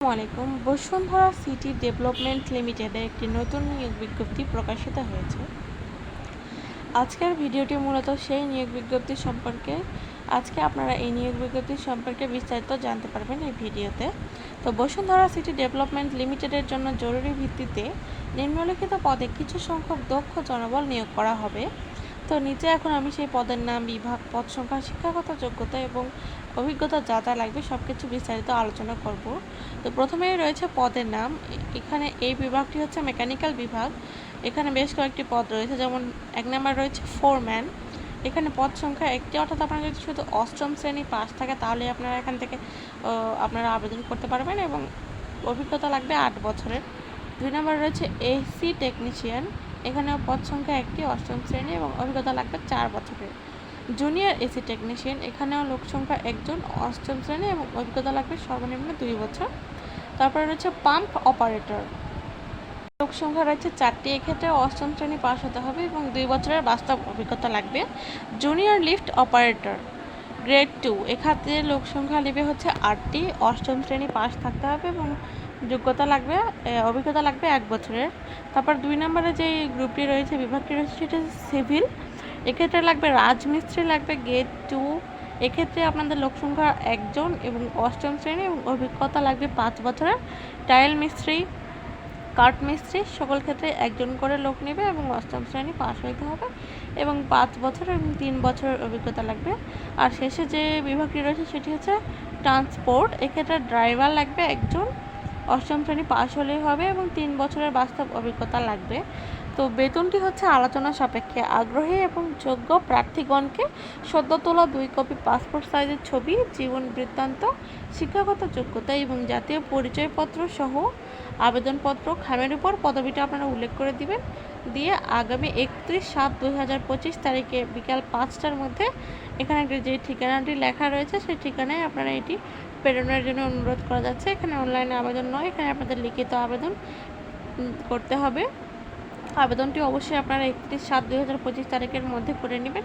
আলাইকুম। Bashundhara city development লিমিটেডের একটি নতুন নিয়োগ বিজ্ঞপ্তি প্রকাশিত হয়েছে। আজকের ভিডিওটি মূলত সেই নিয়োগ বিজ্ঞপ্তি সম্পর্কে। আজকে আপনারা এই নিয়োগ বিজ্ঞপ্তি সম্পর্কে বিস্তারিত জানতে পারবেন এই ভিডিওতে। তো বসুন্ধরা সিটি ডেভেলপমেন্ট লিমিটেডের জন্য জরুরি ভিত্তিতে নিম্নলিখিত পদে কিছু সংখ্যক দক্ষ জনবল নিয়োগ করা হবে। তো নিচে এখন আমি সেই পদের নাম, বিভাগ, পদ সংখ্যা, শিক্ষাগত যোগ্যতা এবং অভিজ্ঞতা যা যা লাগবে সব কিছু বিস্তারিত আলোচনা করব। তো প্রথমেই রয়েছে পদের নাম। এখানে এই বিভাগটি হচ্ছে মেকানিক্যাল বিভাগ। এখানে বেশ কয়েকটি পদ রয়েছে, যেমন এক নম্বর রয়েছে ফোরম্যান। এখানে পদ সংখ্যা একটি, অর্থাৎ আপনার যদি শুধু অষ্টম শ্রেণি পাস থাকে, তাহলে আপনারা এখান থেকে আপনারা আবেদন করতে পারবেন এবং অভিজ্ঞতা লাগবে আট বছরের। দুই নম্বর রয়েছে এসি টেকনিশিয়ান। এখানেও পদ সংখ্যা একটি, অষ্টম শ্রেণি এবং অভিজ্ঞতা লাগবে চার বছরের। জুনিয়র এসি টেকনিশিয়ান এখানেও লোক সংখ্যা একজন, অষ্টম শ্রেণি এবং অভিজ্ঞতা লাগবে সর্বনিম্ন দুই বছর। তারপরে রয়েছে পাম্প অপারেটর লোক সংখ্যা রয়েছে চারটি, এক্ষেত্রে অষ্টম শ্রেণি পাস হতে হবে এবং দুই বছরের বাস্তব অভিজ্ঞতা লাগবে। Junior lift operator grade two এক্ষেত্রে লোক সংখ্যা নেবে হচ্ছে আটটি, অষ্টম শ্রেণি পাস থাকতে হবে এবং যোগ্যতা লাগবে অভিজ্ঞতা লাগবে এক বছরের। তারপর দুই নম্বরে যে গ্রুপটি রয়েছে, বিভাগটি রয়েছে, সেটা সিভিল। এক্ষেত্রে লাগবে রাজমিস্ত্রি, লাগবে গেট টু। এক্ষেত্রে আপনাদের লোক সংখ্যা একজন এবং অষ্টম শ্রেণি এবং অভিজ্ঞতা লাগবে পাঁচ বছরের। টাইল মিস্ত্রি, কাঠ মিস্ত্রি, সকল ক্ষেত্রে একজন করে লোক নেবে এবং অষ্টম শ্রেণি পাস হইতে হবে এবং পাঁচ বছর এবং তিন বছরের অভিজ্ঞতা লাগবে। আর শেষে যে বিভাগটি রয়েছে, সেটি হচ্ছে ট্রান্সপোর্ট। এক্ষেত্রে ড্রাইভার লাগবে একজন অষ্টম শ্রেণি পাস হলেই হবে এবং তিন বছরের বাস্তব অভিজ্ঞতা লাগবে। তো বেতনটি হচ্ছে আলোচনা সাপেক্ষে আগ্রহী এবং যোগ্য প্রার্থীগণকে সদ্য তোলা দুই কপি পাসপোর্ট সাইজের ছবি, জীবন বৃত্তান্ত, শিক্ষাগত যোগ্যতা এবং জাতীয় পরিচয়পত্র সহ আবেদনপত্র খামের উপর পদবিটা আপনারা উল্লেখ করে দিবেন। দিয়ে আগামী একত্রিশ সাত দুই হাজার পঁচিশ তারিখে বিকাল পাঁচটার মধ্যে এখানে যে ঠিকানাটি লেখা রয়েছে, সেই ঠিকানায় আপনারা এটি প্রেরণের জন্য অনুরোধ করা যাচ্ছে। এখানে অনলাইনে আবেদন নয়, এখানে আপনাদের লিখিত আবেদন করতে হবে। আবেদনটি অবশ্যই আপনারা একত্রিশ সাত দুই হাজার পঁচিশ তারিখের মধ্যে করে নেবেন।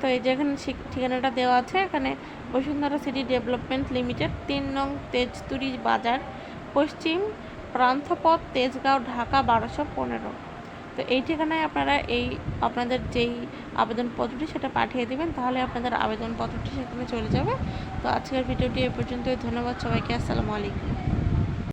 তো এই যে এখানে ঠিকানাটা দেওয়া আছে, এখানে বসুন্ধরা সিটি ডেভেলপমেন্ট লিমিটেড, তিন নং তেজতুরি বাজার, পশ্চিম প্রান্তপথ, তেজগাঁও, ঢাকা, বারোশো পনেরো। তো এই ঠিকানায় আপনারা এই আপনাদের যেই আবেদনপত্রটি সেটা পাঠিয়ে দেবেন, তাহলে আপনাদের আবেদনপত্রটি সেখানে চলে যাবে। তো আজকের ভিডিওটি এ পর্যন্তই, ধন্যবাদ সবাইকে, আসসালামু আলাইকুম।